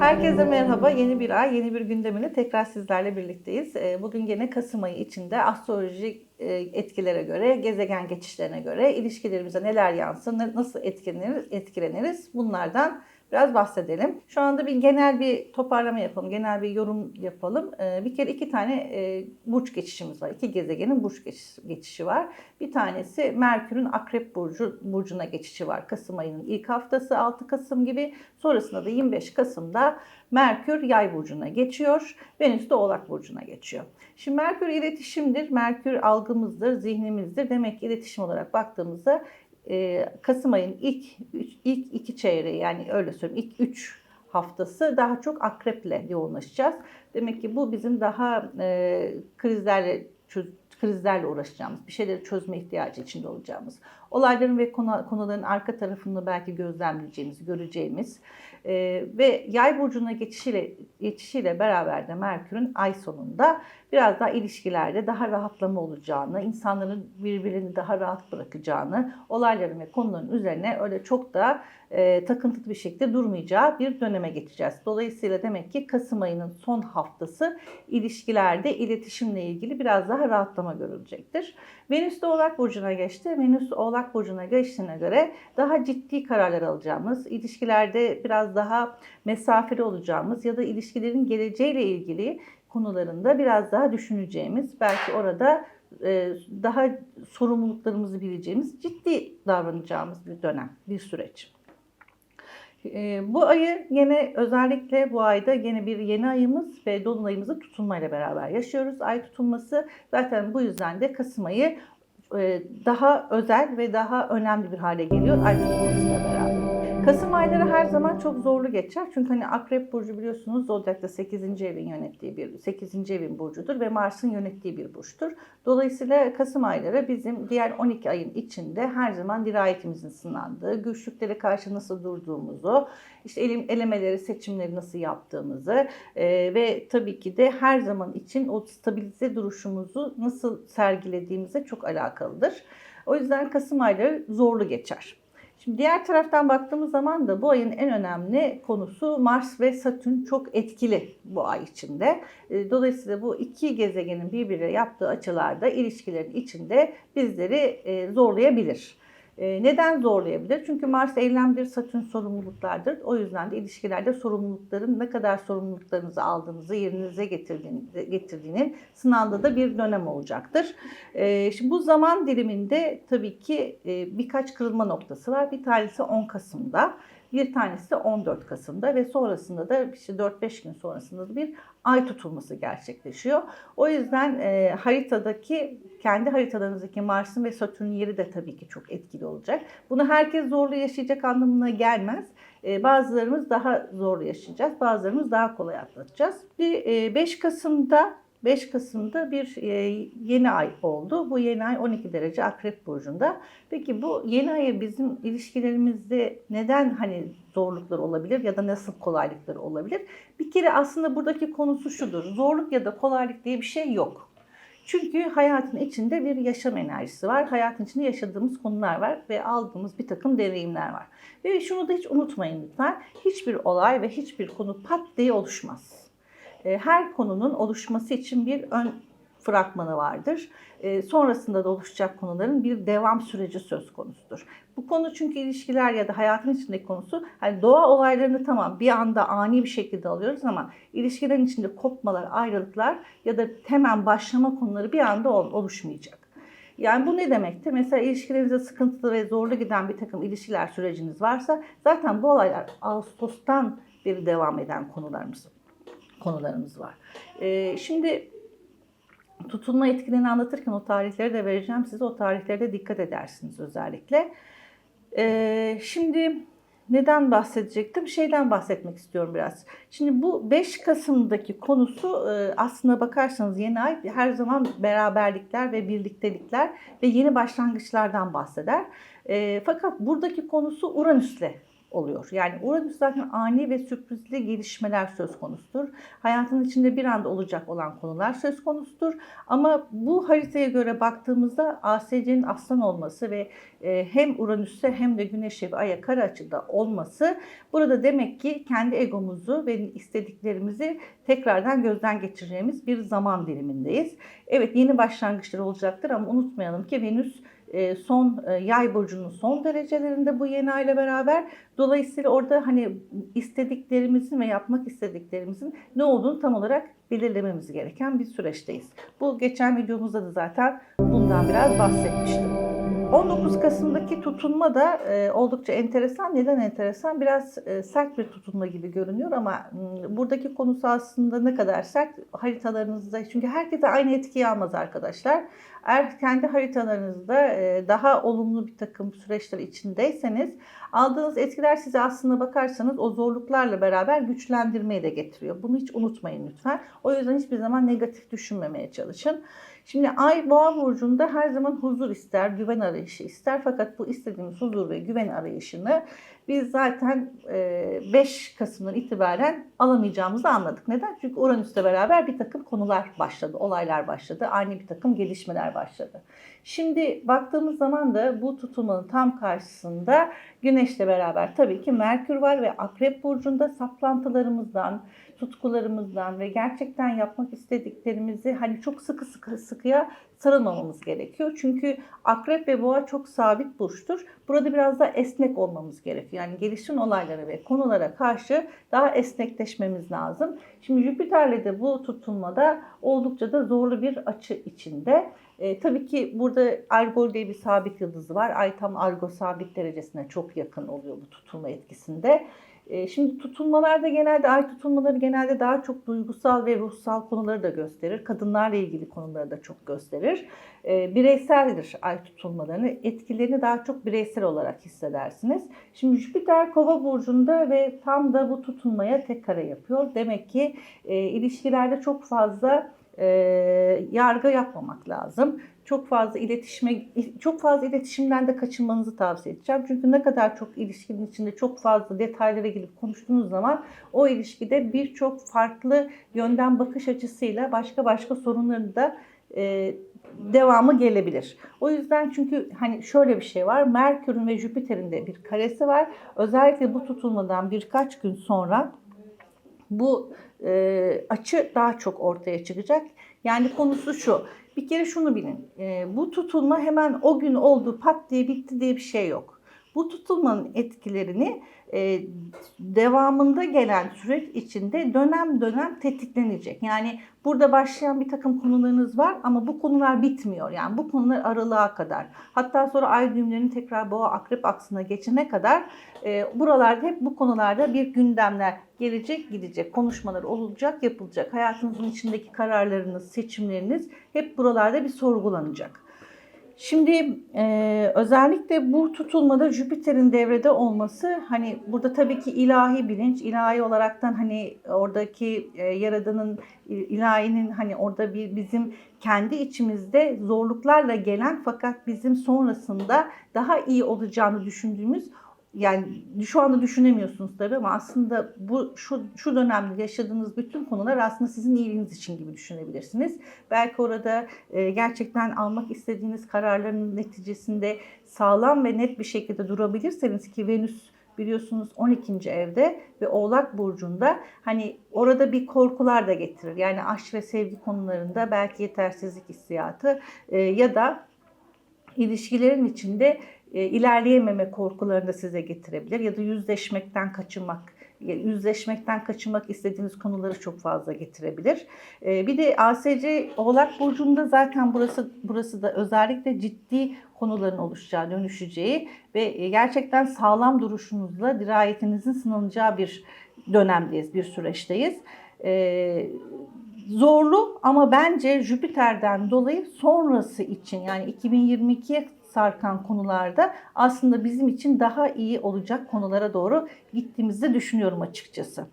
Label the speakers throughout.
Speaker 1: Herkese merhaba. Yeni bir ay, yeni bir gündemine tekrar sizlerle birlikteyiz. Ee, Bugün gene Kasım ayı içinde astrolojik e, etkilere göre, gezegen geçişlerine göre ilişkilerimize neler yansın, nasıl etkileniriz, etkileniriz bunlardan biraz bahsedelim. Şu anda bir genel bir toparlama yapalım, genel bir yorum yapalım. Ee, Bir kere iki tane e, burç geçişimiz var. İki gezegenin burç geçiş- geçişi var. Bir tanesi Merkür'ün Akrep burcu burcuna geçişi var. Kasım ayının ilk haftası 6 Kasım gibi. Sonrasında da 25 Kasım'da Merkür Yay burcuna geçiyor. Venüs de Oğlak burcuna geçiyor. Şimdi Merkür iletişimdir. Merkür algımızdır, zihnimizdir. Demek ki iletişim olarak baktığımızda Kasım ayının ilk ilk iki çeyreği yani öyle söyleyeyim ilk üç haftası daha çok akreple yoğunlaşacağız. Demek ki bu bizim daha e, krizlerle krizlerle uğraşacağımız, bir şeyleri çözme ihtiyacı içinde olacağımız, olayların ve konu, konuların arka tarafını belki gözlemleyeceğimiz, göreceğimiz e, ve yay burcuna geçişiyle, geçişiyle beraber de Merkür'ün ay sonunda biraz daha ilişkilerde daha rahatlama olacağını, insanların birbirini daha rahat bırakacağını, olayların ve konuların üzerine öyle çok da e, takıntılı bir şekilde durmayacağı bir döneme geçeceğiz. Dolayısıyla demek ki Kasım ayının son haftası ilişkilerde iletişimle ilgili biraz daha rahatlama görülecektir. Venüs de Oğlak Burcu'na geçti. Venüs Oğlak Burcu'na geçtiğine göre daha ciddi kararlar alacağımız, ilişkilerde biraz daha mesafeli olacağımız ya da ilişkilerin geleceğiyle ilgili konularında biraz daha düşüneceğimiz, belki orada e, daha sorumluluklarımızı bileceğimiz, ciddi davranacağımız bir dönem, bir süreç. E, Bu ayı yine özellikle bu ayda yine bir yeni ayımız ve dolunayımızı tutulmayla beraber yaşıyoruz. Ay tutulması zaten bu yüzden de Kasım ayı e, daha özel ve daha önemli bir hale geliyor ay tutulmasıyla beraber. Kasım ayları her zaman çok zorlu geçer. Çünkü hani Akrep Burcu biliyorsunuz Zodyak'ta 8. evin yönettiği bir 8. evin burcudur ve Mars'ın yönettiği bir burçtur. Dolayısıyla Kasım ayları bizim diğer 12 ayın içinde her zaman dirayetimizin sınandığı, güçlüklere karşı nasıl durduğumuzu, işte elim, elemeleri, seçimleri nasıl yaptığımızı e, ve tabii ki de her zaman için o stabilize duruşumuzu nasıl sergilediğimize çok alakalıdır. O yüzden Kasım ayları zorlu geçer. Şimdi diğer taraftan baktığımız zaman da bu ayın en önemli konusu Mars ve Satürn çok etkili bu ay içinde. E, Dolayısıyla bu iki gezegenin birbirine yaptığı açılarda ilişkilerin içinde bizleri e, zorlayabilir. E, Neden zorlayabilir? Çünkü Mars eylemdir, Satürn sorumluluklardır. O yüzden de ilişkilerde sorumlulukların ne kadar sorumluluklarınızı aldığınızı yerinize getirdiğini- getirdiğinin sınavda da bir dönem olacaktır. Ee, Şimdi bu zaman diliminde tabii ki e, birkaç kırılma noktası var. Bir tanesi 10 Kasım'da, bir tanesi de 14 Kasım'da ve sonrasında da işte 4-5 gün sonrasında da bir ay tutulması gerçekleşiyor. O yüzden e, haritadaki kendi haritalarınızdaki Mars'ın ve Satürn'ün yeri de tabii ki çok etkili olacak. Bunu herkes zorlu yaşayacak anlamına gelmez. E, bazılarımız daha zorlu yaşayacağız, bazılarımız daha kolay atlatacağız. Bir e, 5 Kasım'da 5 Kasım'da bir e, yeni ay oldu. Bu yeni ay 12 derece Akrep Burcu'nda. Peki bu yeni aya bizim ilişkilerimizde neden hani zorluklar olabilir ya da nasıl kolaylıklar olabilir? Bir kere aslında buradaki konusu şudur. Zorluk ya da kolaylık diye bir şey yok. Çünkü hayatın içinde bir yaşam enerjisi var. Hayatın içinde yaşadığımız konular var ve aldığımız bir takım deneyimler var. Ve şunu da hiç unutmayın lütfen. Hiçbir olay ve hiçbir konu pat diye oluşmaz. E, Her konunun oluşması için bir ön fragmanı vardır. E, Sonrasında da oluşacak konuların bir devam süreci söz konusudur. Bu konu çünkü ilişkiler ya da hayatın içindeki konusu hani doğa olaylarını tamam bir anda ani bir şekilde alıyoruz ama ilişkilerin içinde kopmalar, ayrılıklar ya da hemen başlama konuları bir anda ol- oluşmayacak. Yani bu ne demektir? Mesela ilişkilerinizde sıkıntılı ve zorlu giden bir takım ilişkiler süreciniz varsa zaten bu olaylar Ağustos'tan beri devam eden konularımız konularımız var. Ee, şimdi tutulma etkilerini anlatırken o tarihleri de vereceğim size. O tarihlerde dikkat edersiniz özellikle. Ee, şimdi neden bahsedecektim? Şeyden bahsetmek istiyorum biraz. Şimdi bu 5 Kasım'daki konusu e, aslına bakarsanız yeni ay her zaman beraberlikler ve birliktelikler ve yeni başlangıçlardan bahseder. E, fakat buradaki konusu Uranüs'le oluyor. Yani Uranüs zaten ani ve sürprizli gelişmeler söz konusudur. Hayatın içinde bir anda olacak olan konular söz konusudur. Ama bu haritaya göre baktığımızda ASC'nin aslan olması ve e, hem Uranüs'te hem de Güneş'e ve Ay'a kare açıda olması burada demek ki kendi egomuzu ve istediklerimizi tekrardan gözden geçireceğimiz bir zaman dilimindeyiz. Evet yeni başlangıçlar olacaktır ama unutmayalım ki Venüs son e, yay burcunun son derecelerinde bu yeni ay beraber. Dolayısıyla orada hani istediklerimizin ve yapmak istediklerimizin ne olduğunu tam olarak belirlememiz gereken bir süreçteyiz. Bu geçen videomuzda da zaten bundan biraz bahsetmiştim. 19 Kasım'daki tutunma da e, oldukça enteresan. Neden enteresan? Biraz e, sert bir tutunma gibi görünüyor ama m, buradaki konusu aslında ne kadar sert haritalarınızda. Çünkü herkese aynı etkiyi almaz arkadaşlar. Eğer kendi haritalarınızda e, daha olumlu bir takım süreçler içindeyseniz aldığınız etkiler size aslında bakarsanız o zorluklarla beraber güçlendirmeyi de getiriyor. Bunu hiç unutmayın lütfen. O yüzden hiçbir zaman negatif düşünmemeye çalışın. Şimdi Ay Boğa burcunda her zaman huzur ister, güven arayışı ister. Fakat bu istediğimiz huzur ve güven arayışını biz zaten 5 Kasım'dan itibaren alamayacağımızı anladık. Neden? Çünkü Uranüs'le beraber bir takım konular başladı, olaylar başladı, ani bir takım gelişmeler başladı. Şimdi baktığımız zaman da bu tutulmanın tam karşısında Güneş'le beraber tabii ki Merkür var ve Akrep burcunda saplantılarımızdan, tutkularımızdan ve gerçekten yapmak istediklerimizi hani çok sıkı sıkı sıkıya sarılmamamız gerekiyor. Çünkü akrep ve boğa çok sabit burçtur. Burada biraz daha esnek olmamız gerekiyor. Yani gelişen olaylara ve konulara karşı daha esnekleşmemiz lazım. Şimdi Jüpiter'le de bu tutulmada oldukça da zorlu bir açı içinde. E, tabii ki burada Argol diye bir sabit yıldızı var. Ay tam Argo sabit derecesine çok yakın oluyor bu tutulma etkisinde. E, şimdi tutulmalarda genelde ay tutulmaları genelde daha çok duygusal ve ruhsal konuları da gösterir. Kadınlarla ilgili konuları da çok gösterir. E, bireyseldir ay tutulmalarını. Etkilerini daha çok bireysel olarak hissedersiniz. Şimdi Jüpiter Kova burcunda ve tam da bu tutulmaya tek kare yapıyor. Demek ki e, ilişkilerde çok fazla e, yargı yapmamak lazım. Çok fazla iletişime çok fazla iletişimden de kaçınmanızı tavsiye edeceğim. Çünkü ne kadar çok ilişkinin içinde çok fazla detaylara girip konuştuğunuz zaman o ilişkide birçok farklı yönden bakış açısıyla başka başka sorunların da e, devamı gelebilir. O yüzden çünkü hani şöyle bir şey var. Merkür'ün ve Jüpiter'in de bir karesi var. Özellikle bu tutulmadan birkaç gün sonra bu e, açı daha çok ortaya çıkacak. Yani konusu şu. Bir kere şunu bilin. E, bu tutulma hemen o gün oldu pat diye bitti diye bir şey yok. Bu tutulmanın etkilerini e, devamında gelen süreç içinde dönem dönem tetiklenecek. Yani burada başlayan bir takım konularınız var ama bu konular bitmiyor. Yani bu konular aralığa kadar. Hatta sonra ay düğümlerinin tekrar boğa akrep aksına geçene kadar e, buralarda hep bu konularda bir gündemler gelecek gidecek. Konuşmalar olacak yapılacak. Hayatınızın içindeki kararlarınız, seçimleriniz hep buralarda bir sorgulanacak. Şimdi e, özellikle bu tutulmada Jüpiter'in devrede olması hani burada tabii ki ilahi bilinç, ilahi olaraktan hani oradaki e, yaradanın ilahinin hani orada bir bizim kendi içimizde zorluklarla gelen fakat bizim sonrasında daha iyi olacağını düşündüğümüz yani şu anda düşünemiyorsunuz tabii ama aslında bu şu şu dönemde yaşadığınız bütün konular aslında sizin iyiliğiniz için gibi düşünebilirsiniz. Belki orada e, gerçekten almak istediğiniz kararların neticesinde sağlam ve net bir şekilde durabilirseniz ki Venüs biliyorsunuz 12. evde ve Oğlak burcunda hani orada bir korkular da getirir. Yani aşk ve sevgi konularında belki yetersizlik hissiyatı e, ya da ilişkilerin içinde e, ilerleyememe korkularını da size getirebilir ya da yüzleşmekten kaçınmak yüzleşmekten kaçınmak istediğiniz konuları çok fazla getirebilir. E, bir de ASC Oğlak Burcu'nda zaten burası burası da özellikle ciddi konuların oluşacağı, dönüşeceği ve e, gerçekten sağlam duruşunuzla dirayetinizin sınanacağı bir dönemdeyiz, bir süreçteyiz. E, zorlu ama bence Jüpiter'den dolayı sonrası için yani 2022'ye sarkan konularda aslında bizim için daha iyi olacak konulara doğru gittiğimizi düşünüyorum açıkçası.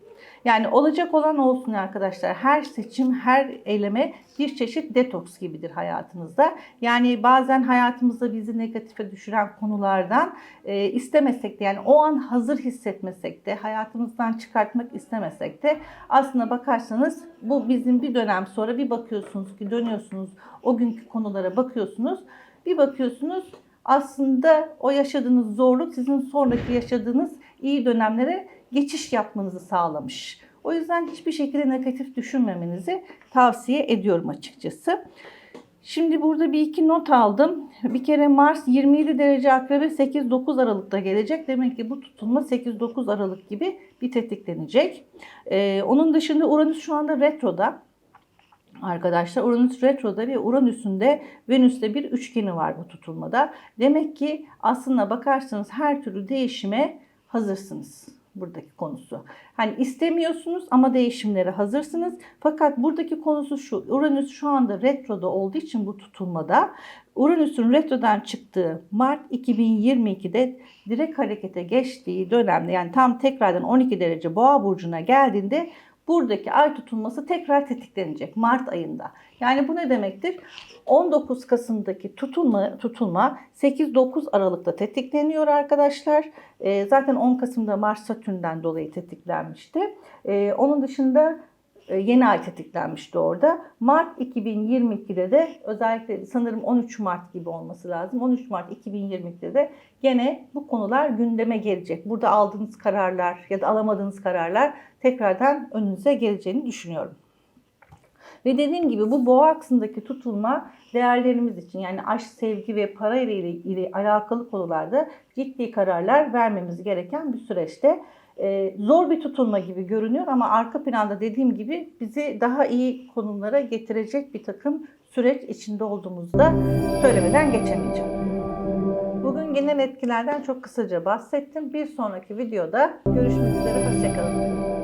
Speaker 1: Yani olacak olan olsun arkadaşlar. Her seçim, her eyleme bir çeşit detoks gibidir hayatınızda. Yani bazen hayatımızda bizi negatife düşüren konulardan e, istemesek de yani o an hazır hissetmesek de hayatımızdan çıkartmak istemesek de aslında bakarsanız bu bizim bir dönem sonra bir bakıyorsunuz ki dönüyorsunuz o günkü konulara bakıyorsunuz. Bir bakıyorsunuz aslında o yaşadığınız zorluk sizin sonraki yaşadığınız iyi dönemlere geçiş yapmanızı sağlamış. O yüzden hiçbir şekilde negatif düşünmemenizi tavsiye ediyorum açıkçası. Şimdi burada bir iki not aldım. Bir kere Mars 27 derece akrebe 8-9 Aralık'ta gelecek. Demek ki bu tutulma 8-9 Aralık gibi bir tetiklenecek. Ee, onun dışında Uranüs şu anda retroda. Arkadaşlar Uranüs retroda ve Uranüs'ün de Venüs'te bir üçgeni var bu tutulmada. Demek ki aslında bakarsanız her türlü değişime hazırsınız buradaki konusu. Hani istemiyorsunuz ama değişimlere hazırsınız. Fakat buradaki konusu şu. Uranüs şu anda retroda olduğu için bu tutulmada Uranüs'ün retrodan çıktığı Mart 2022'de direkt harekete geçtiği dönemde yani tam tekrardan 12 derece boğa burcuna geldiğinde buradaki ay tutulması tekrar tetiklenecek Mart ayında. Yani bu ne demektir? 19 Kasım'daki tutulma tutulma 8-9 Aralık'ta tetikleniyor arkadaşlar. Ee, zaten 10 Kasım'da Mars Satürn'den dolayı tetiklenmişti. Ee, onun dışında e, yeni ay tetiklenmişti orada. Mart 2022'de de özellikle sanırım 13 Mart gibi olması lazım. 13 Mart 2022'de de gene bu konular gündeme gelecek. Burada aldığınız kararlar ya da alamadığınız kararlar tekrardan önünüze geleceğini düşünüyorum. Ve dediğim gibi bu boğa aksındaki tutulma değerlerimiz için yani aşk, sevgi ve para ile, ile alakalı konularda ciddi kararlar vermemiz gereken bir süreçte. Ee, zor bir tutulma gibi görünüyor ama arka planda dediğim gibi bizi daha iyi konumlara getirecek bir takım süreç içinde olduğumuzda söylemeden geçemeyeceğim. Bugün genel etkilerden çok kısaca bahsettim. Bir sonraki videoda görüşmek üzere. Hoşçakalın.